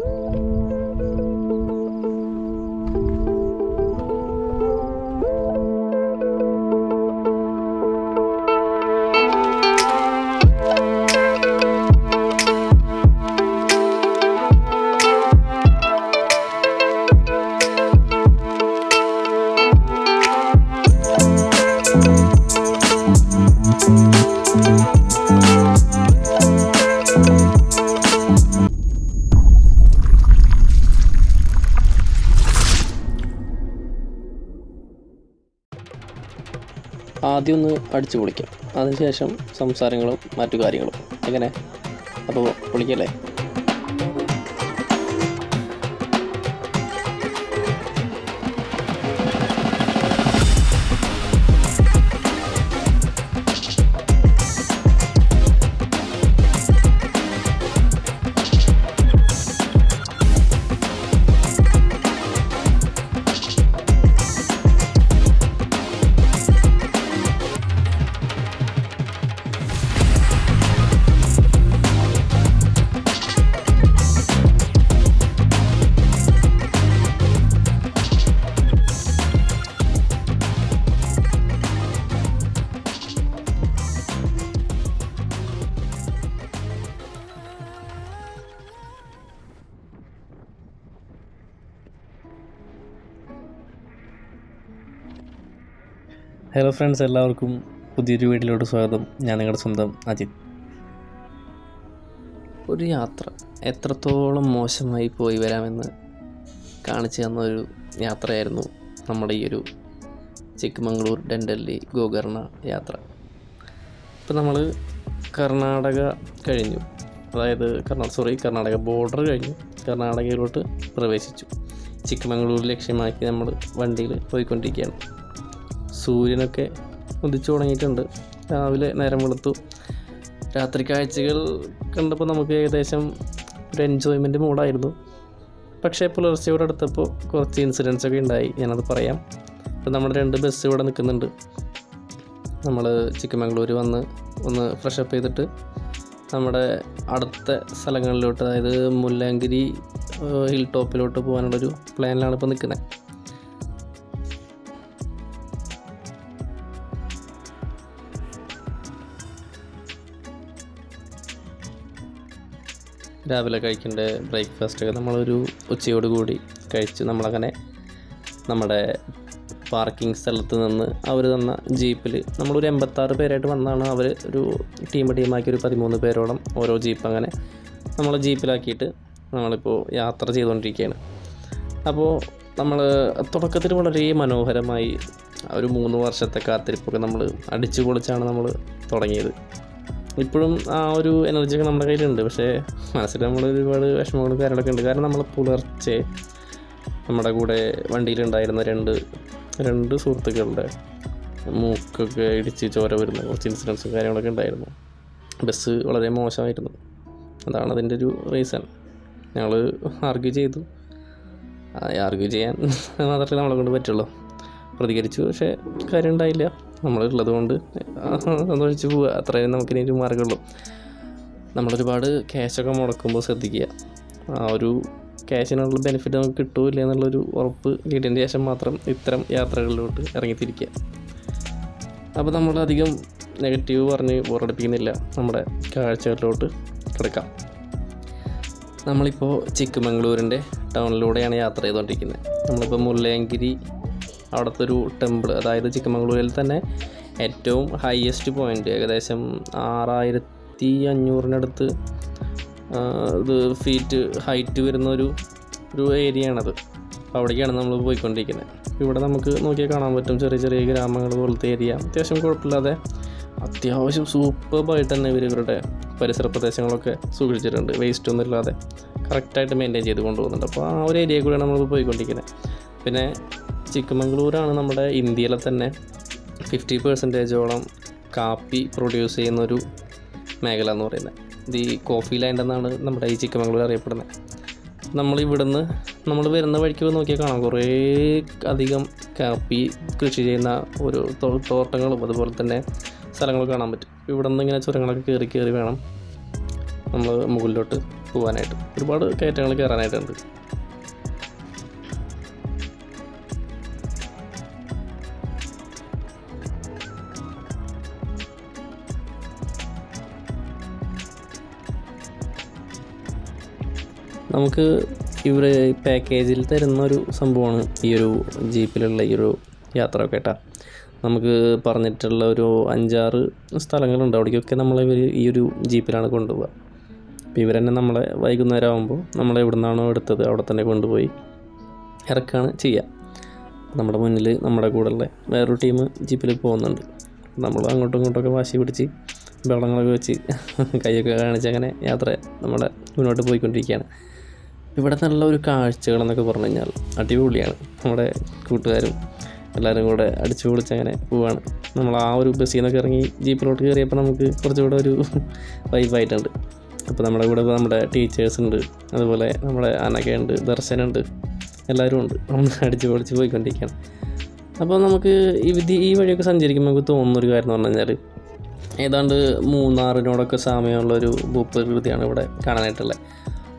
Bye. ആദ്യം ഒന്ന് അടിച്ചു പൊളിക്കാം. അതിനുശേഷം സംസാരങ്ങളും മറ്റു കാര്യങ്ങളും. എങ്ങനെ? അപ്പോൾ പൊളിക്കല്ലേ? ഹലോ ഫ്രണ്ട്സ് എല്ലാവർക്കും പുതിയൊരു വീട്ടിലോട്ട് സ്വാഗതം. ഞാൻ നിങ്ങളുടെ സ്വന്തം അജിത്. ഒരു യാത്ര എത്രത്തോളം മോശമായി പോയി വരാമെന്ന് കാണിച്ചു തന്ന ഒരു യാത്രയായിരുന്നു നമ്മുടെ ഈ ഒരു ചിക്കമംഗ്ലൂർ ഡെൻഡല്ലി ഗോകർണ യാത്ര. ഇപ്പം നമ്മൾ കർണാടക കഴിഞ്ഞു. അതായത് കർണാടക സോറി കർണാടക ബോർഡർ കഴിഞ്ഞു. കർണാടകയിലോട്ട് പ്രവേശിച്ചു. ചിക്കമംഗ്ലൂർ ലക്ഷ്യമാക്കി നമ്മൾ വണ്ടിയിൽ പോയിക്കൊണ്ടിരിക്കുകയാണ്. സൂര്യനൊക്കെ ഉദിച്ചു തുടങ്ങിയിട്ടുണ്ട്. രാവിലെ നേരം വെളുത്തു. രാത്രി കാഴ്ചകൾ കണ്ടപ്പോൾ നമുക്ക് ഏകദേശം ഒരു എൻജോയ്മെന്റ് മൂഡായിരുന്നു. പക്ഷേ പുലർച്ചയോടെ അടുത്തപ്പോൾ കുറച്ച് ഇൻസിഡൻസ് ഒക്കെ ഉണ്ടായി. ഞാനത് പറയാം. ഇപ്പം നമ്മുടെ രണ്ട് ബസ് ഇവിടെ നിൽക്കുന്നുണ്ട്. നമ്മൾ ചിക്കമംഗ്ലൂർ വന്ന് ഒന്ന് ഫ്രഷപ്പ് ചെയ്തിട്ട് നമ്മുടെ അടുത്ത സ്ഥലങ്ങളിലോട്ട് അതായത് മുല്ലാങ്കിരി ഹിൽ ടോപ്പിലോട്ട് പോകാനുള്ളൊരു പ്ലാനിലാണ് ഇപ്പോൾ നിൽക്കുന്നത്. രാവിലെ കഴിക്കേണ്ട ബ്രേക്ക്ഫാസ്റ്റ് ബ്രേക്ക്ഫാസ്റ്റൊക്കെ നമ്മളൊരു ഉച്ചയോട് കൂടി കഴിച്ച് നമ്മളങ്ങനെ നമ്മുടെ പാർക്കിംഗ് സ്ഥലത്ത് നിന്ന് അവർ തന്ന ജീപ്പിൽ നമ്മളൊരു എൺപത്താറ് പേരായിട്ട് വന്നാണ് അവർ ഒരു ടീം ടീമാക്കി ഒരു പതിമൂന്ന് പേരോളം ഓരോ ജീപ്പ് അങ്ങനെ നമ്മൾ ജീപ്പിലാക്കിയിട്ട് നമ്മളിപ്പോൾ യാത്ര ചെയ്തുകൊണ്ടിരിക്കുകയാണ് അപ്പോൾ നമ്മൾ തുടക്കത്തിൽ വളരെ മനോഹരമായി ഒരു മൂന്ന് വർഷത്തെ കാത്തിരിപ്പൊക്കെ നമ്മൾ അടിച്ചു പൊളിച്ചാണ് നമ്മൾ തുടങ്ങിയത്. ഇപ്പോഴും ആ ഒരു എനർജിയൊക്കെ നമ്മുടെ കയ്യിലുണ്ട്. പക്ഷേ മനസ്സിൽ നമ്മൾ ഒരുപാട് വിഷമങ്ങളും കാര്യങ്ങളൊക്കെ ഉണ്ട്. കാരണം നമ്മൾ പുലർച്ചെ നമ്മുടെ കൂടെ വണ്ടിയിലുണ്ടായിരുന്ന രണ്ട് രണ്ട് സുഹൃത്തുക്കളുടെ മൂക്കൊക്കെ ഇടിച്ച് ചോര വരുന്ന കുറച്ച് ഇൻസിഡൻസും കാര്യങ്ങളൊക്കെ ഉണ്ടായിരുന്നു. ബസ് വളരെ മോശമായിരുന്നു. അതാണ് അതിന്റെ ഒരു റീസൺ ഞങ്ങൾ ആർഗ്യൂ ചെയ്തു. ആർഗ്യൂ ചെയ്യാൻ മാത്രമേ നമ്മളെ കൊണ്ട് പറ്റുള്ളൂ. പ്രതികരിച്ചു. പക്ഷേ കാര്യം ഉണ്ടായില്ല നമ്മളുള്ളത് കൊണ്ട് സന്തോഷിച്ച് പോവുക. അത്രയും നമുക്കിനി ഒരു മാർഗമുള്ളൂ. നമ്മളൊരുപാട് ക്യാഷൊക്കെ മുടക്കുമ്പോൾ ശ്രദ്ധിക്കുക. ആ ഒരു ക്യാഷിനുള്ള ബെനിഫിറ്റ് നമുക്ക് കിട്ടൂല എന്നുള്ളൊരു ഉറപ്പ് കിട്ടിയതിന് ശേഷം മാത്രം ഇത്തരം യാത്രകളിലോട്ട് ഇറങ്ങിത്തിരിക്കുക. അപ്പോൾ നമ്മളധികം നെഗറ്റീവ് പറഞ്ഞ് ബോറടിപ്പിക്കുന്നില്ല. നമ്മുടെ കാഴ്ചകളിലോട്ട് കിടക്കാം. നമ്മളിപ്പോൾ ചിക്കമംഗ്ലൂരിന്റെ ടൗണിലൂടെയാണ് യാത്ര ചെയ്തുകൊണ്ടിരിക്കുന്നത്. നമ്മളിപ്പോൾ മുല്ലയങ്കിരി അവിടുത്തെ ഒരു ടെമ്പിൾ അതായത് ചിക്കമംഗ്ലൂരിൽ തന്നെ ഏറ്റവും ഹയസ്റ്റ് പോയിന്റ് ഏകദേശം ആറായിരത്തി അഞ്ഞൂറിനടുത്ത് ഇത് ഫീറ്റ് ഹൈറ്റ് വരുന്ന ഒരു ഒരു ഏരിയയാണത് അപ്പോൾ അവിടേക്കാണ് നമ്മൾ പോയിക്കൊണ്ടിരിക്കുന്നത് ഇവിടെ നമുക്ക് നോക്കിയാൽ കാണാൻ പറ്റും ചെറിയ ചെറിയ ഗ്രാമങ്ങൾ പോലത്തെ ഏരിയ അത്യാവശ്യം കുഴപ്പമില്ലാതെ അത്യാവശ്യം സൂപ്പർബായിട്ട് തന്നെ ഇവർ ഇവരുടെ പരിസര പ്രദേശങ്ങളൊക്കെ സൂക്ഷിച്ചിട്ടുണ്ട്. വേസ്റ്റ് ഒന്നും ഇല്ലാതെ കറക്റ്റായിട്ട് മെയിന്റെയിൻ ചെയ്ത് കൊണ്ടുപോകുന്നുണ്ട്. അപ്പോൾ ആ ഒരു ഏരിയ കൂടെയാണ് നമ്മൾ പോയിക്കൊണ്ടിരിക്കുന്നത് പിന്നെ ചിക്കമംഗ്ലൂരാണ് നമ്മുടെ ഇന്ത്യയിലെ തന്നെ ഫിഫ്റ്റി പെർസെന്റേജോളം കാപ്പി പ്രൊഡ്യൂസ് ചെയ്യുന്നൊരു മേഖല എന്ന് പറയുന്നത്. ഈ കോഫി ലാൻഡ് എന്നാണ് നമ്മുടെ ഈ ചിക്കമംഗ്ലൂർ അറിയപ്പെടുന്നത്. നമ്മൾ ഇവിടുന്ന് നമ്മൾ വരുന്ന വഴിക്ക് നോക്കിയാൽ കാണാം. കുറേ അധികം കാപ്പി കൃഷി ചെയ്യുന്ന ഒരു തോട്ടങ്ങളും അതുപോലെ തന്നെ സ്ഥലങ്ങൾ കാണാൻ പറ്റും. ഇവിടെ നിന്ന് ഇങ്ങനെ ചുരങ്ങളൊക്കെ കയറി കയറി വേണം നമ്മൾ മുകളിലോട്ട് പോകാനായിട്ട്. ഒരുപാട് കയറ്റങ്ങൾ കയറാനായിട്ടുണ്ട്. നമുക്ക് ഇവർ പാക്കേജിൽ തരുന്ന ഒരു സംഭവമാണ് ഈ ഒരു ജീപ്പിലുള്ള ഈ ഒരു യാത്ര കേട്ടാ. നമുക്ക് പറഞ്ഞിട്ടുള്ള ഒരു അഞ്ചാറ് സ്ഥലങ്ങളുണ്ട്. അവിടേക്കൊക്കെ നമ്മളെ ഇവർ ഈ ഒരു ജീപ്പിലാണ് കൊണ്ടുപോവുക. അപ്പോൾ ഇവർ തന്നെ നമ്മളെ വൈകുന്നേരം ആകുമ്പോൾ നമ്മളെ എവിടെ നിന്നാണോ എടുത്തത് അവിടെ തന്നെ കൊണ്ടുപോയി ഇറക്കുകയാണ് ചെയ്യുക നമ്മുടെ മുന്നിൽ നമ്മുടെ കൂടെയുള്ള വേറൊരു ടീം ജീപ്പിൽ പോകുന്നുണ്ട്. നമ്മൾ അങ്ങോട്ടും ഇങ്ങോട്ടൊക്കെ വാശി പിടിച്ച് വെള്ളങ്ങളൊക്കെ വെച്ച് കൈയൊക്കെ കാണിച്ച് അങ്ങനെ യാത്ര നമ്മുടെ മുന്നോട്ട് പോയിക്കൊണ്ടിരിക്കുകയാണ്. ഇവിടെ നല്ല ഒരു കാഴ്ചകളെന്നൊക്കെ പറഞ്ഞു കഴിഞ്ഞാൽ അടിപൊളിയാണ്. നമ്മുടെ കൂട്ടുകാരും എല്ലാവരും കൂടെ അടിച്ചു പൊളിച്ച് അങ്ങനെ പോവാണ്. നമ്മൾ ആ ഒരു ബസ്സിൽ നിന്നൊക്കെ ഇറങ്ങി ജീപ്പിലോട്ട് കയറിയപ്പോൾ നമുക്ക് കുറച്ചുകൂടെ ഒരു വൈബായിട്ടുണ്ട് അപ്പോൾ നമ്മുടെ കൂടെ ഇപ്പോൾ നമ്മുടെ ടീച്ചേഴ്സ് ഉണ്ട്. അതുപോലെ നമ്മുടെ അനകയുണ്ട് ദർശനുണ്ട് എല്ലാവരും ഉണ്ട്. നമ്മൾ അടിച്ചു പൊളിച്ച് പോയിക്കൊണ്ടിരിക്കുകയാണ്. അപ്പോൾ നമുക്ക് ഇത് ഈ വഴിയൊക്കെ സഞ്ചരിക്കുമ്പോൾ നമുക്ക് തോന്നുന്നൊരു കാര്യം എന്ന് പറഞ്ഞു കഴിഞ്ഞാൽ ഏതാണ്ട് മൂന്നാറിനോടൊക്കെ സാമ്യമുള്ളൊരു ഭൂപ്രകൃതിയാണ് ഇവിടെ കാണാനായിട്ടുള്ളത്.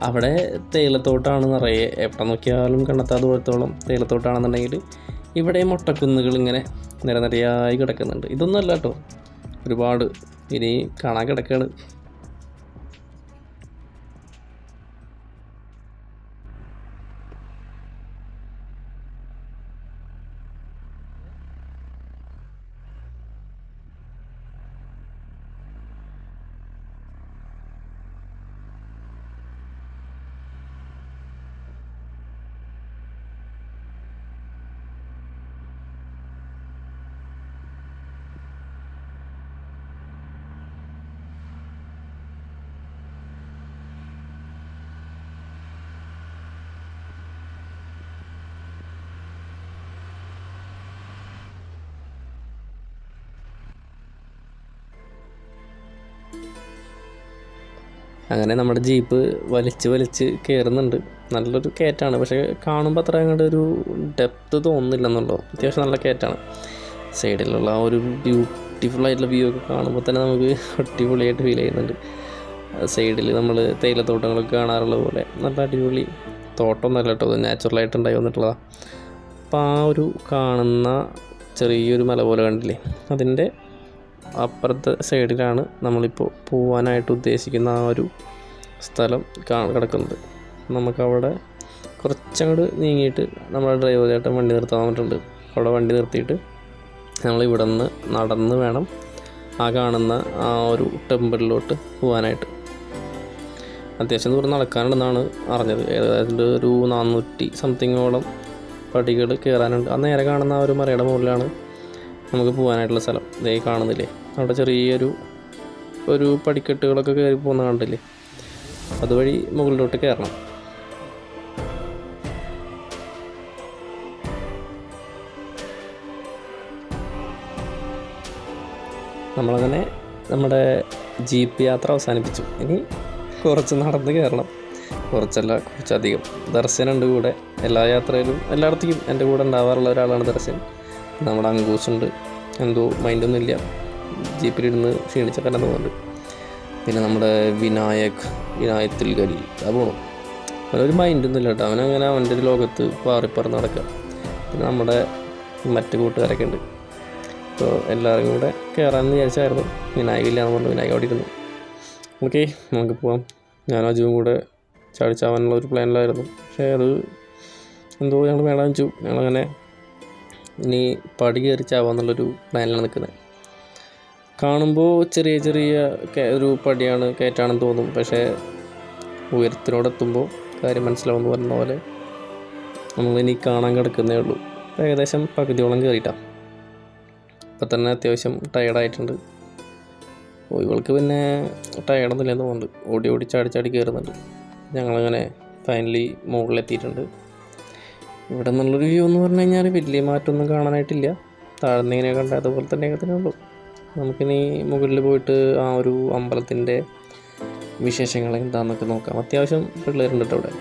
അവിടെ തേയിലത്തോട്ടാണ് നിറയെ. എവിടെ നോക്കിയാലും കണ്ടെത്താതെ പോലത്തോളം തേയിലത്തോട്ടാണെന്നുണ്ടെങ്കിൽ ഇവിടെ മുട്ടക്കുന്നുകൾ ഇങ്ങനെ നിരനിരയായി കിടക്കുന്നുണ്ട്. ഇതൊന്നും അല്ല കേട്ടോ. ഒരുപാട് ഇനി കാണാൻ കിടക്കുകയാണ്. അങ്ങനെ നമ്മുടെ ജീപ്പ് വലിച്ച് വലിച്ച് കയറുന്നുണ്ട് നല്ലൊരു കയറ്റാണ്. പക്ഷേ കാണുമ്പോൾ അത്ര അങ്ങോട്ട് ഒരു ഡെപ്ത് തോന്നുന്നില്ലെന്നുള്ളൂ? അത്യാവശ്യം നല്ല കയറ്റാണ്. സൈഡിലുള്ള ആ ഒരു ബ്യൂട്ടിഫുൾ ആയിട്ടുള്ള വ്യൂ ഒക്കെ കാണുമ്പോൾ തന്നെ നമുക്ക് അടിപൊളിയായിട്ട് ഫീൽ ചെയ്യുന്നുണ്ട്. സൈഡിൽ നമ്മൾ തേയിലത്തോട്ടങ്ങളൊക്കെ കാണാറുള്ള പോലെ നല്ല അടിപൊളി തോട്ടമൊന്നുമല്ല കേട്ടോ. അത് നാച്ചുറലായിട്ട് ഉണ്ടായി വന്നിട്ടുള്ളതാണ് അപ്പോൾ ആ ഒരു കാണുന്ന ചെറിയൊരു മല പോലെ കണ്ടില്ലേ? അതിന്റെ അപ്പുറത്തെ സൈഡിലാണ് നമ്മളിപ്പോൾ പോവാനായിട്ട് ഉദ്ദേശിക്കുന്ന ആ ഒരു സ്ഥലം കിടക്കുന്നത്. നമുക്കവിടെ കുറച്ചങ്ങോട്ട് നീങ്ങിയിട്ട് നമ്മുടെ ഡ്രൈവർ ചേട്ടൻ വണ്ടി നിർത്താൻ പറഞ്ഞിട്ടുണ്ട് അവിടെ വണ്ടി നിർത്തിയിട്ട് നമ്മൾ ഇവിടെ നിന്ന് നടന്ന് വേണം ആ കാണുന്ന ആ ഒരു ടെമ്പിളിലോട്ട് പോകാനായിട്ട് അത്യാവശ്യം ദൂരം നടക്കാനുണ്ടെന്നാണ് അറിഞ്ഞത്. ഏതായാലും ഒരു നാനൂറ്റി സംതിങ്ങോളം പടികൾ കയറാനുണ്ട് ആ നേരെ കാണുന്ന ആ ഒരു മലയുടെ മുകളിലാണ് നമുക്ക് പോകാനായിട്ടുള്ള സ്ഥലം. ഇതേ കാണുന്നില്ലേ? അവിടെ ചെറിയൊരു ഒരു പടിക്കെട്ടുകളൊക്കെ കയറി പോകുന്ന കണ്ടില്ലേ? അതുവഴി മുകളിലോട്ട് കയറണം. നമ്മളങ്ങനെ നമ്മുടെ ജീപ്പ് യാത്ര അവസാനിപ്പിച്ചു. ഇനി കുറച്ച് നടന്ന് കയറണം. കുറച്ചല്ല കുറച്ചധികം ദർശനുണ്ട് കൂടെ. എല്ലാ യാത്രയിലും എല്ലായിടത്തേക്കും എന്റെ കൂടെ ഉണ്ടാവാറുള്ള ഒരാളാണ് ദർശൻ. നമ്മുടെ അങ്കൂസുണ്ട് എന്തോ മൈൻഡൊന്നുമില്ല ജീപ്പിലിരുന്ന് ക്ഷീണിച്ചൊക്കെ തോന്നുന്നുണ്ട് പിന്നെ നമ്മുടെ വിനായക് വിനായത്തിൽ കരി അത് പോകണം അവനൊരു മൈൻഡൊന്നുമില്ല കേട്ടോ. അവനങ്ങനെ അവന്റെ ഒരു ലോകത്ത് പാറിപ്പറന്ന് നടക്കുക. പിന്നെ നമ്മുടെ മറ്റു കൂട്ടുകാരൊക്കെ ഉണ്ട്. അപ്പോൾ എല്ലാവരും കൂടെ കയറാമെന്ന് വിചാരിച്ചായിരുന്നു. വിനായക ഇല്ലാന്ന് പറഞ്ഞു. വിനായക അവിടെ ഇരുന്നു. ഓക്കെ നമുക്ക് പോവാം. ഞാൻ അജുവും കൂടെ ചാടിച്ചാവാനുള്ള ഒരു പ്ലാനിലായിരുന്നു പക്ഷേ അത് എന്തോ ഞങ്ങൾ വേണമെന്ന് വെച്ചു ഞങ്ങളങ്ങനെ ഇനി പടി കയറി ചാവാന്നുള്ളൊരു പ്ലാനിലാണ് നിൽക്കുന്നത്. കാണുമ്പോൾ ചെറിയ ചെറിയ ഒരു പടിയാണ് കയറ്റാണെന്ന് തോന്നും. പക്ഷേ ഉയരത്തിനോടെത്തുമ്പോൾ കാര്യം മനസ്സിലാവുമെന്ന് പറഞ്ഞ പോലെ നമ്മളിനി കാണാൻ കിടക്കുന്നേ ഉള്ളൂ. ഏകദേശം പകുതിയോളം കയറിയിട്ടാണ് ഇപ്പം തന്നെ അത്യാവശ്യം ടയർഡായിട്ടുണ്ട് ഇവൾക്ക് പിന്നെ ടയർഡൊന്നുമില്ലെന്ന് തോന്നുന്നുണ്ട്. ഓടി ഓടി ചാടി ചാടി കയറുന്നുണ്ട്. ഞങ്ങളങ്ങനെ ഫൈനലി മുകളിലെത്തിയിട്ടുണ്ട്. ഇവിടെ നിന്നുള്ളൊരു വ്യൂ എന്ന് പറഞ്ഞു കഴിഞ്ഞാൽ വലിയ മാറ്റമൊന്നും കാണാനായിട്ടില്ല. താഴ്ന്ന ഇങ്ങനെ കണ്ട അതുപോലെ തന്നെ തന്നെ ഉള്ളൂ. നമുക്കിനി മുകളിൽ പോയിട്ട് ആ ഒരു അമ്പലത്തിന്റെ വിശേഷങ്ങൾ എന്താണെന്നൊക്കെ നോക്കാം. അത്യാവശ്യം പിള്ളേരുണ്ട് കേട്ടോ ഇവിടെ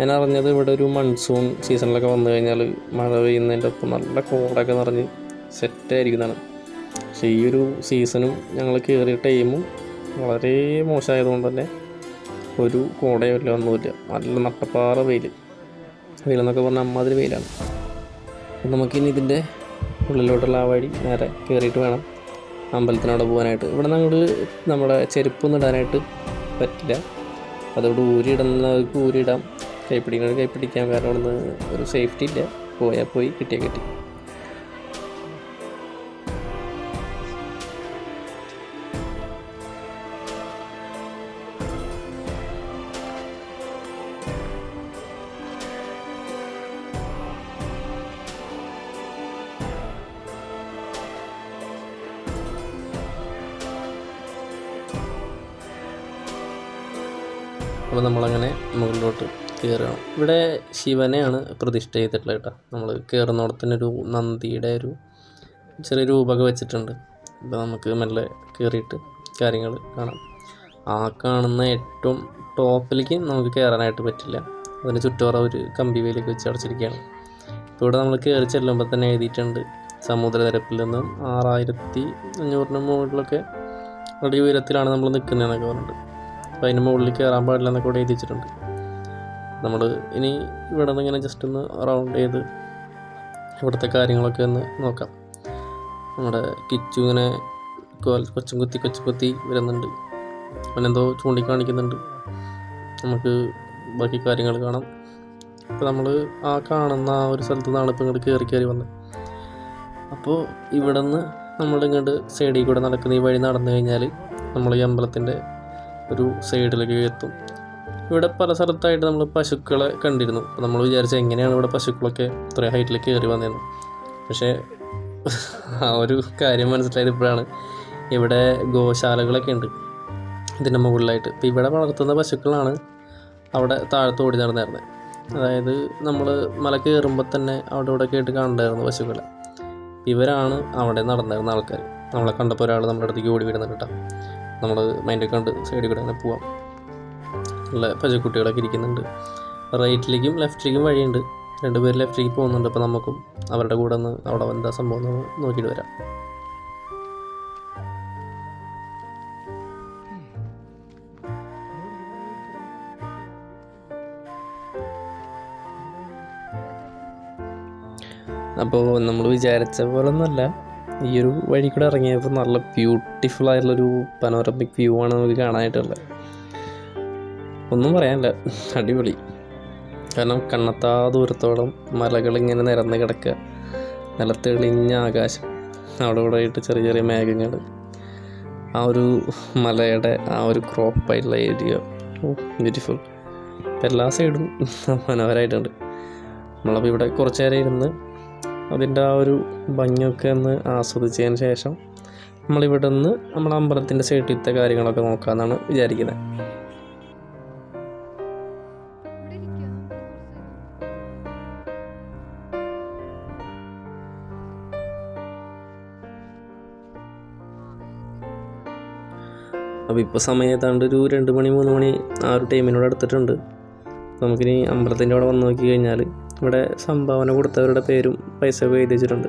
ഞാൻ അറിഞ്ഞത് ഇവിടെ ഒരു മൺസൂൺ സീസണിലൊക്കെ വന്നു കഴിഞ്ഞാൽ മഴ പെയ്യുന്നതിന്റെ ഒപ്പം നല്ല കോടൊക്കെ നിറഞ്ഞ് സെറ്റായിരിക്കുന്നതാണ് പക്ഷേ ഈ ഒരു സീസണും ഞങ്ങൾ കയറിയ ടൈമും വളരെ മോശമായതുകൊണ്ട് തന്നെ ഒരു കോടയോ ഇല്ല ഒന്നുമില്ല. നല്ല നട്ടപ്പാറ വെയിൽ വെയിലെന്നൊക്കെ പറഞ്ഞാൽ അമ്മാതിരി വെയിലാണ്. അപ്പം നമുക്കിനി ഇതിന്റെ ഉള്ളിലോട്ടുള്ള ആ വഴി നേരെ കയറിയിട്ട് വേണം അമ്പലത്തിനവിടെ പോകാനായിട്ട്. ഇവിടെ അങ്ങോട്ട് നമ്മുടെ ചെരുപ്പൊന്നും ഇടാനായിട്ട് പറ്റില്ല. അതോട് ഊരിയിടുന്നവർക്ക് ഊരിയിടാം കൈപ്പിടിക്കുന്നത് കൈപ്പിടിക്കാം. കാരണം നിന്ന് ഒരു സേഫ്റ്റി ഇല്ല. പോയാൽ പോയി കിട്ടിയാൽ കിട്ടി. അപ്പോൾ നമ്മളങ്ങനെ മുകളിലോട്ട് കയറുകയാണ്. ഇവിടെ ശിവനെയാണ് പ്രതിഷ്ഠ ചെയ്തിട്ടുള്ളത് കേട്ടോ. നമ്മൾ കയറുന്നിടത്തിനൊരു നന്ദിയുടെ ഒരു ചെറിയ രൂപമൊക്കെ വെച്ചിട്ടുണ്ട്. അപ്പോൾ നമുക്ക് മെല്ലെ കയറിയിട്ട് കാര്യങ്ങൾ കാണാം. ആ കാണുന്ന ഏറ്റവും ടോപ്പിലേക്ക് നമുക്ക് കയറാനായിട്ട് പറ്റില്ല. അതിന് ചുറ്റോറ ഒരു കമ്പി വേലിയൊക്കെ വെച്ച് അടച്ചിരിക്കുകയാണ്. ഇപ്പോൾ ഇവിടെ നമ്മൾ കയറി ചെല്ലുമ്പോൾ തന്നെ എഴുതിയിട്ടുണ്ട് സമുദ്രനിരപ്പിൽ നിന്നും ആറായിരത്തി അഞ്ഞൂറിന് മുകളിലൊക്കെ അടി ഉയരത്തിലാണ് നമ്മൾ നിൽക്കുന്നതെന്നൊക്കെ പറഞ്ഞിട്ട്. അപ്പോൾ അതിന് മുകളിൽ കയറാൻ പാടില്ല എന്നൊക്കെ ഇവിടെ എഴുതി നമ്മൾ ഇനി ഇവിടെ നിന്ന് ഇങ്ങനെ ജസ്റ്റ് ഒന്ന് റൗണ്ട് ചെയ്ത് ഇവിടുത്തെ കാര്യങ്ങളൊക്കെ ഒന്ന് നോക്കാം. നമ്മുടെ കിച്ചു ഇങ്ങനെ കൊച്ചും കുത്തി കൊച്ചും കുത്തി വരുന്നുണ്ട്. അവനെന്തോ ചൂണ്ടിക്കാണിക്കുന്നുണ്ട്. നമുക്ക് ബാക്കി കാര്യങ്ങൾ കാണാം. അപ്പോൾ നമ്മൾ ആ കാണുന്ന ആ ഒരു സ്ഥലത്ത് നിന്നാണ് ഇപ്പോൾ ഇങ്ങോട്ട് കയറി കയറി വന്നത്. അപ്പോൾ ഇവിടെ നിന്ന് നമ്മളിങ്ങോട്ട് സൈഡിൽ കൂടെ നടക്കുന്ന ഈ വഴി നടന്നു കഴിഞ്ഞാൽ നമ്മൾ ഈ അമ്പലത്തിന്റെ ഒരു സൈഡിലേക്ക് എത്തും. ഇവിടെ പല സ്ഥലത്തായിട്ട് നമ്മൾ പശുക്കളെ കണ്ടിരുന്നു. അപ്പോൾ നമ്മൾ വിചാരിച്ച എങ്ങനെയാണ് ഇവിടെ പശുക്കളൊക്കെ ഇത്രയും ഹൈറ്റിലേക്ക് കയറി വന്നതെന്ന് പക്ഷേ ആ ഒരു കാര്യം മനസ്സിലായത് ഇപ്പോഴാണ്. ഇവിടെ ഗോശാലകളൊക്കെ ഉണ്ട് ഇതിന്റെ മുകളിലായിട്ട്. ഇപ്പോൾ ഇവിടെ വളർത്തുന്ന പശുക്കളാണ് അവിടെ താഴത്ത് ഓടി നടന്നിരുന്നത് അതായത് നമ്മൾ മല കയറുമ്പോൾ തന്നെ അവിടെ ഇവിടെ കേട്ട് കാണണ്ടായിരുന്നു പശുക്കളെ. ഇവരാണ് അവിടെ നടന്നിരുന്ന ആൾക്കാർ നമ്മളെ കണ്ടപ്പോൾ ഒരാൾ നമ്മുടെ അടുത്തേക്ക് ഓടി വരുന്നത് കേട്ടോ. നമ്മൾ മൈൻഡൊക്കെ കണ്ട് സൈഡിൽ കൂടെ അങ്ങനെ പോവാം. നല്ല പച്ചക്കുട്ടികളൊക്കെ ഇരിക്കുന്നുണ്ട്. റൈറ്റിലേക്കും ലെഫ്റ്റിലേക്കും വഴിയുണ്ട്. രണ്ടുപേർ ലെഫ്റ്റിലേക്ക് പോകുന്നുണ്ട്. അപ്പോൾ നമുക്കും അവരുടെ കൂടെ ഒന്ന് അവിടെ എന്താ സംഭവം എന്ന് നോക്കിയിട്ട് വരാം. അപ്പോൾ നമ്മൾ വിചാരിച്ച പോലെ ഒന്നുമല്ല ഈ ഒരു വഴി കൂടെ ഇറങ്ങിയപ്പോൾ നല്ല ബ്യൂട്ടിഫുൾ ആയിട്ടുള്ളൊരു പനോറമിക് വ്യൂ ആണ് നമുക്ക് കാണാനായിട്ടുള്ളത്. ഒന്നും പറയാനില്ല. അടിപൊളി. കാരണം കണ്ണത്താ ദൂരത്തോളം മലകളിങ്ങനെ നിരന്ന് കിടക്കുക. നല്ല തെളിഞ്ഞ ആകാശം. അവിടെ ഇവിടെ ആയിട്ട് ചെറിയ ചെറിയ മേഘങ്ങൾ. ആ ഒരു മലയുടെ ആ ഒരു ക്രോപ്പായിട്ടുള്ള ഏരിയ ഓ ബ്യൂട്ടിഫുൾ എല്ലാ സൈഡും മനോഹരമായിട്ടുണ്ട് നമ്മളപ്പോൾ ഇവിടെ കുറച്ച് നേരം ഇരുന്ന് അതിന്റെ ആ ഒരു ഭംഗിയൊക്കെ ഒന്ന് ആസ്വദിച്ചതിന് ശേഷം നമ്മളിവിടെ നിന്ന് നമ്മുടെ അമ്പലത്തിന്റെ സൈഡിലത്തെ കാര്യങ്ങളൊക്കെ നോക്കാമെന്നാണ് വിചാരിക്കുന്നത്. അപ്പോൾ ഇപ്പോൾ സമയം ഏതാണ്ട് ഒരു രണ്ട് മണി മൂന്ന് മണി ആ ഒരു ടൈമിനോട് അടുത്തിട്ടുണ്ട്. നമുക്കിനി അമ്പലത്തിന്റെ അവിടെ വന്ന് നോക്കി കഴിഞ്ഞാൽ ഇവിടെ സംഭാവന കൊടുത്തവരുടെ പേരും പൈസ ഒക്കെ എഴുതി വെച്ചിട്ടുണ്ട്.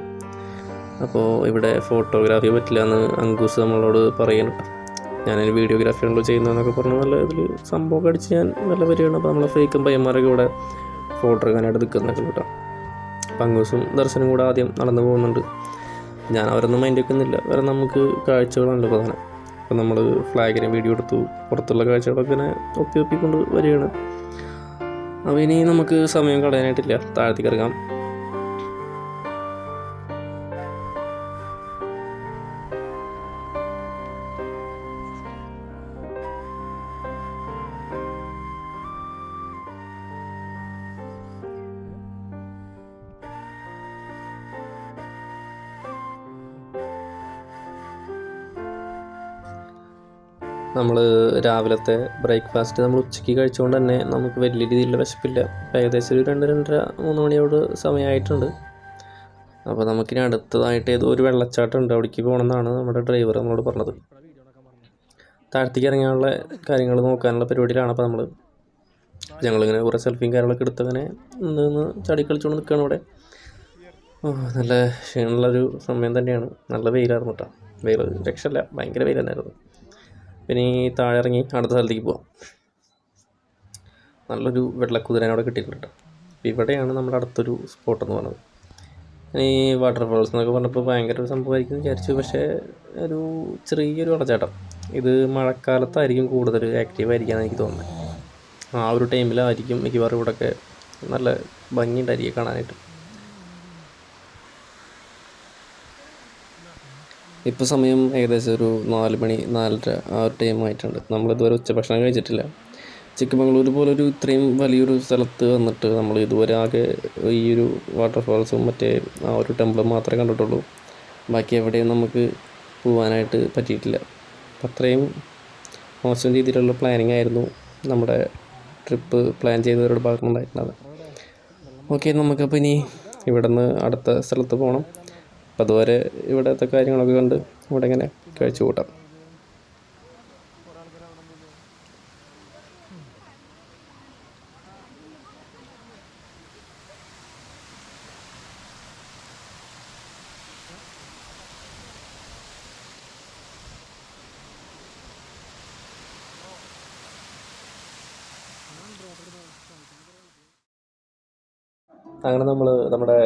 അപ്പോൾ ഇവിടെ ഫോട്ടോഗ്രാഫി പറ്റില്ല എന്ന് അങ്കൂസ് നമ്മളോട് പറയുന്നുണ്ട്. ഞാനതിന് വീഡിയോഗ്രാഫി ആണല്ലോ ചെയ്യുന്നതെന്നൊക്കെ പറഞ്ഞു നല്ല ഇതിൽ സംഭവമൊക്കെ അടിച്ച് ഞാൻ നല്ല വരികയാണ്. അപ്പോൾ നമ്മളെ ഫേക്കും പയ്യന്മാരൊക്കെ ഇവിടെ ഫോട്ടോ എടുക്കാനായിട്ട് നിൽക്കുന്നൊക്കെ കേട്ടോ. അപ്പം അങ്കൂസും ദർശനം കൂടെ ആദ്യം നടന്നു പോകുന്നുണ്ട്. ഞാൻ അവരൊന്നും മൈൻഡ് വെക്കുന്നില്ല. വേറെ നമുക്ക് കാഴ്ചകളാണല്ലോ പ്രധാനം. അപ്പം നമ്മൾ ഫ്ലാഗിനെ വീഡിയോ എടുത്തു. പുറത്തുള്ള കാഴ്ചകളൊക്കെ ഇങ്ങനെ ഒപ്പി ഒപ്പിക്കൊണ്ട് വരികയാണ്. അപ്പോൾ ഇനി നമുക്ക് സമയം കളയാനായിട്ടില്ല. താഴത്തേക്ക് ഇറങ്ങാം. നമ്മൾ രാവിലത്തെ ബ്രേക്ക്ഫാസ്റ്റ് നമ്മൾ ഉച്ചയ്ക്ക് കഴിച്ചുകൊണ്ട് തന്നെ നമുക്ക് വലിയ രീതിയിലുള്ള വിശപ്പില്ല. ഏകദേശം ഒരു രണ്ട് രണ്ടര മൂന്ന് മണിയോട് സമയമായിട്ടുണ്ട് അപ്പോൾ നമുക്കിനി അടുത്തതായിട്ട് ഏതോ ഒരു വെള്ളച്ചാട്ടം ഉണ്ട്. അവിടേക്ക് പോകണമെന്നാണ് നമ്മുടെ ഡ്രൈവർ നമ്മളോട് പറഞ്ഞത്. താഴത്തേക്ക് ഇറങ്ങാനുള്ള കാര്യങ്ങൾ നോക്കാനുള്ള പരിപാടിയിലാണ് അപ്പോൾ നമ്മൾ ഞങ്ങളിങ്ങനെ കുറേ സെൽഫിയും കാര്യങ്ങളൊക്കെ എടുത്ത് അങ്ങനെ നിന്ന് ചാടി കളിച്ചുകൊണ്ട് നിൽക്കുകയാണ് ഇവിടെ നല്ല ക്ഷീണമുള്ളൊരു സമയം തന്നെയാണ്. നല്ല വെയിലായിരുന്നു കേട്ടോ വെയിൽ രക്ഷയില്ല. ഭയങ്കര വെയിൽ തന്നെയായിരുന്നു പിന്നെ ഈ താഴെ ഇറങ്ങി അടുത്ത സ്ഥലത്തേക്ക് പോവാം. നല്ലൊരു വെള്ളക്കുതിരനെ അവിടെ കിട്ടിയിട്ടുണ്ട് കേട്ടോ. അപ്പോൾ ഇവിടെയാണ് നമ്മുടെ അടുത്തൊരു സ്പോട്ട് എന്ന് പറയുന്നത് ഈ വാട്ടർഫോൾസ് എന്നൊക്കെ പറഞ്ഞപ്പോൾ ഭയങ്കര ഒരു സംഭവമായിരിക്കും വിചാരിച്ചു. പക്ഷേ ഒരു ചെറിയൊരു വെള്ളച്ചാട്ടം ഇത് മഴക്കാലത്തായിരിക്കും കൂടുതൽ ആക്റ്റീവ് ആയിരിക്കാന്ന് എനിക്ക് തോന്നുന്നത്. ആ ഒരു ടൈമിലായിരിക്കും മിക്കവാറും ഇവിടെയൊക്കെ നല്ല ഭംഗിയുണ്ടായിരിക്കും കാണാനായിട്ട്. ഇപ്പോൾ സമയം ഏകദേശം ഒരു നാല് മണി നാലര ആ ഒരു ടൈം ആയിട്ടുണ്ട്. നമ്മളിതുവരെ ഉച്ചഭക്ഷണം കഴിച്ചിട്ടില്ല. ചിക്കമംഗ്ലൂർ പോലൊരു ഇത്രയും വലിയൊരു സ്ഥലത്ത് വന്നിട്ട് നമ്മൾ ഇതുവരെ ആകെ ഈ ഒരു വാട്ടർഫാൾസും മറ്റേ ആ ഒരു ടെമ്പിളും മാത്രമേ കണ്ടിട്ടുള്ളൂ. ബാക്കി എവിടെയും നമുക്ക് പോകാനായിട്ട് പറ്റിയിട്ടില്ല. അത്രയും മോശം രീതിയിലുള്ള പ്ലാനിങ് ആയിരുന്നു നമ്മുടെ ട്രിപ്പ് പ്ലാൻ ചെയ്തവരുടെ ഭാഗത്തുനിന്നുണ്ടായിട്ടുള്ളത് ഓക്കെ നമുക്കപ്പോൾ ഇനി ഇവിടെ നിന്ന് അടുത്ത സ്ഥലത്ത് പോകണം അപ്പം അതുവരെ ഇവിടുത്തെ കാര്യങ്ങളൊക്കെ കണ്ട് ഇവിടെ ഇങ്ങനെ കഴിച്ചു കൂട്ടാം. അങ്ങനെ നമ്മൾ നമ്മുടെ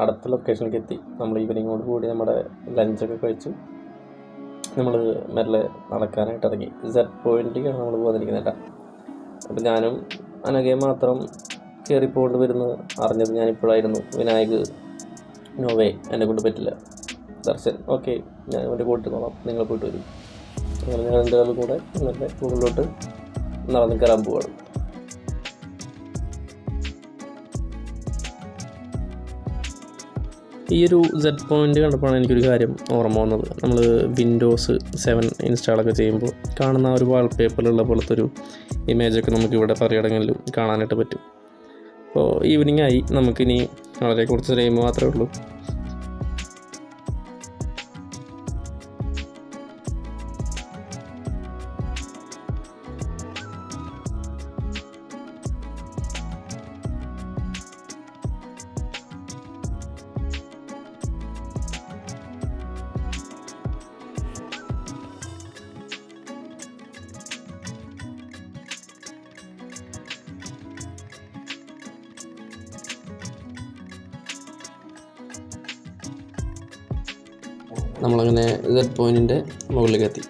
അടുത്ത ലൊക്കേഷനിലേക്ക് എത്തി. നമ്മൾ ഈവനിങ്ങോട് കൂടി നമ്മുടെ ലഞ്ചൊക്കെ കഴിച്ചു നമ്മൾ മെല്ലെ നടക്കാനായിട്ട് ഇറങ്ങി. സെറ്റ് പോയിന്റിലേക്കാണ് നമ്മൾ പോകാതിരിക്കുന്നത് കേട്ടോ. അപ്പോൾ ഞാനും അനഘയും മാത്രം കയറിപ്പോണ്ട് വരുന്നത് അറിഞ്ഞത് ഞാനിപ്പോഴായിരുന്നു. വിനായക് നോവേ എന്നെ കൊണ്ട് പറ്റില്ല. ദർശൻ ഓക്കെ ഞാൻ അവന്റെ കൂട്ടിരുന്നോളാം നിങ്ങൾ പോയിട്ട് വരും. അങ്ങനെ ഞാൻ എന്റെ കൂടെ നിങ്ങളുടെ മുകളിലോട്ട് നടന്ന് കയറാൻ പോവാണ്. ഈ ഒരു സെഡ് പോയിന്റ് കണ്ടപ്പോഴാണ് എനിക്കൊരു കാര്യം ഓർമ്മ വന്നത്. നമ്മൾ വിൻഡോസ് സെവൻ ഇൻസ്റ്റാളൊക്കെ ചെയ്യുമ്പോൾ കാണുന്ന ഒരു ഒരു വാൾപേപ്പറിലുള്ള പോലത്തെ ഒരു ഇമേജൊക്കെ നമുക്ക് ഇവിടെ പലയിടങ്ങളിലും കാണാനായിട്ട് പറ്റും. അപ്പോൾ ഈവനിങ് ആയി. നമുക്കിനി വളരെ കുറച്ച് ടൈം മാത്രമേ ഉള്ളൂ. നമ്മളങ്ങനെ സെഡ് പോയിന്റിന്റെ മുകളിലേക്ക് എത്തി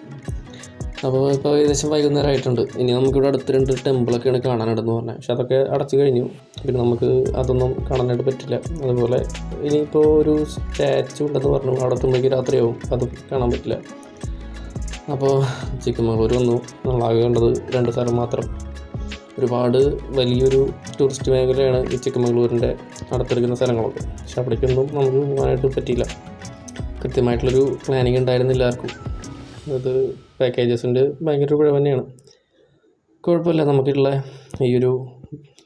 അപ്പോൾ ഇപ്പോൾ ഏകദേശം വൈകുന്നേരം ആയിട്ടുണ്ട് ഇനി നമുക്കിവിടെ അടുത്ത് രണ്ട് ടെമ്പിളൊക്കെയാണ് കാണാനുണ്ടെന്ന് പറഞ്ഞത് പക്ഷെ അതൊക്കെ അടച്ചു കഴിഞ്ഞു. പിന്നെ നമുക്ക് അതൊന്നും കാണാനായിട്ട് പറ്റില്ല. അതുപോലെ ഇനിയിപ്പോൾ ഒരു സ്റ്റാച്ചു ഉണ്ടെന്ന് പറഞ്ഞു. അവിടെ എത്തുമ്പോഴേക്ക് രാത്രിയാവും. അത് കാണാൻ പറ്റില്ല. അപ്പോൾ ചിക്കമംഗ്ലൂർ വന്നു. നമ്മളാകെ കണ്ടത് രണ്ട് സ്ഥലം മാത്രം. ഒരുപാട് വലിയൊരു ടൂറിസ്റ്റ് മേഖലയാണ് ഈ ചിക്കമംഗ്ലൂരിന്റെ അടുത്തിരിക്കുന്ന സ്ഥലങ്ങളൊക്കെ. പക്ഷെ അവിടേക്കൊന്നും നമുക്ക് പോകാനായിട്ട് പറ്റിയില്ല. കൃത്യമായിട്ടുള്ളൊരു പ്ലാനിങ് ഉണ്ടായിരുന്നില്ല ആർക്കും. അത് പാക്കേജസിന്റെ ഭയങ്കര പിഴവ് തന്നെയാണ്. കുഴപ്പമില്ല നമുക്കുള്ള ഈ ഒരു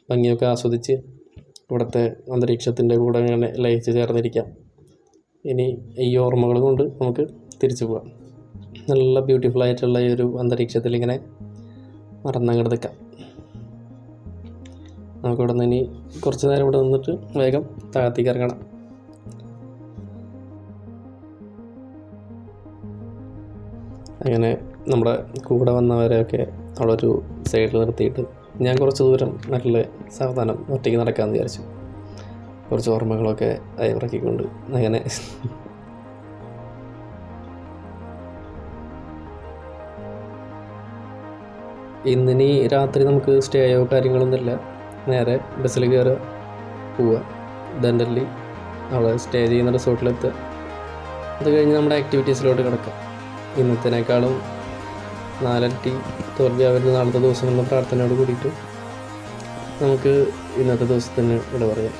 ഭംഗിയൊക്കെ ആസ്വദിച്ച് ഇവിടുത്തെ അന്തരീക്ഷത്തിന്റെ കൂടെ അങ്ങനെ ലയിച്ച് ചേർന്നിരിക്കാം. ഇനി ഈ ഓർമ്മകൾ കൊണ്ട് നമുക്ക് തിരിച്ചു പോകാം. നല്ല ബ്യൂട്ടിഫുൾ ആയിട്ടുള്ള ഈ ഒരു അന്തരീക്ഷത്തിൽ ഇങ്ങനെ മറന്നങ്ങോട്ട് നിൽക്കാം. നമുക്കിവിടെ നിന്ന് ഇനി കുറച്ച് നേരം ഇവിടെ നിന്നിട്ട് വേഗം താഴത്തേക്ക് ഇറങ്ങണം. അങ്ങനെ നമ്മുടെ കൂടെ വന്നവരെയൊക്കെ അവിടൊരു സൈഡിൽ നിർത്തിയിട്ട് ഞാൻ കുറച്ച് ദൂരം നല്ല സാവധാനം ഒറ്റയ്ക്ക് നടക്കാമെന്ന് വിചാരിച്ചു. കുറച്ച് ഓർമ്മകളൊക്കെ അയവിറക്കിക്കൊണ്ട് അങ്ങനെ. ഇന്നിനി രാത്രി നമുക്ക് സ്റ്റേ ആയോ കാര്യങ്ങളൊന്നുമില്ല നേരെ ബസ്സിൽ കയറുക പോവുക ദണ്ടല്ലി അവിടെ സ്റ്റേ ചെയ്യുന്ന റിസോർട്ടിലെത്തുക അത് കഴിഞ്ഞ് നമ്മുടെ ആക്ടിവിറ്റീസിലോട്ട് കിടക്കാം. ഇന്നത്തേനേക്കാളും നാലരട്ടി തോൽവിയാവരുന്ന നാളത്തെ ദിവസം എന്ന പ്രാർത്ഥനയോട് കൂടിയിട്ട് നമുക്ക് ഇന്നത്തെ ദിവസത്തിന് ഇവിടെ പറയാം.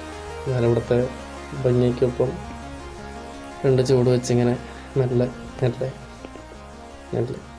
ഞാനിവിടുത്തെ ഭംഗിക്കൊപ്പം രണ്ട് ചൂട് വെച്ചിങ്ങനെ മെല്ലെ മെല്ലെ മെല്ലെ.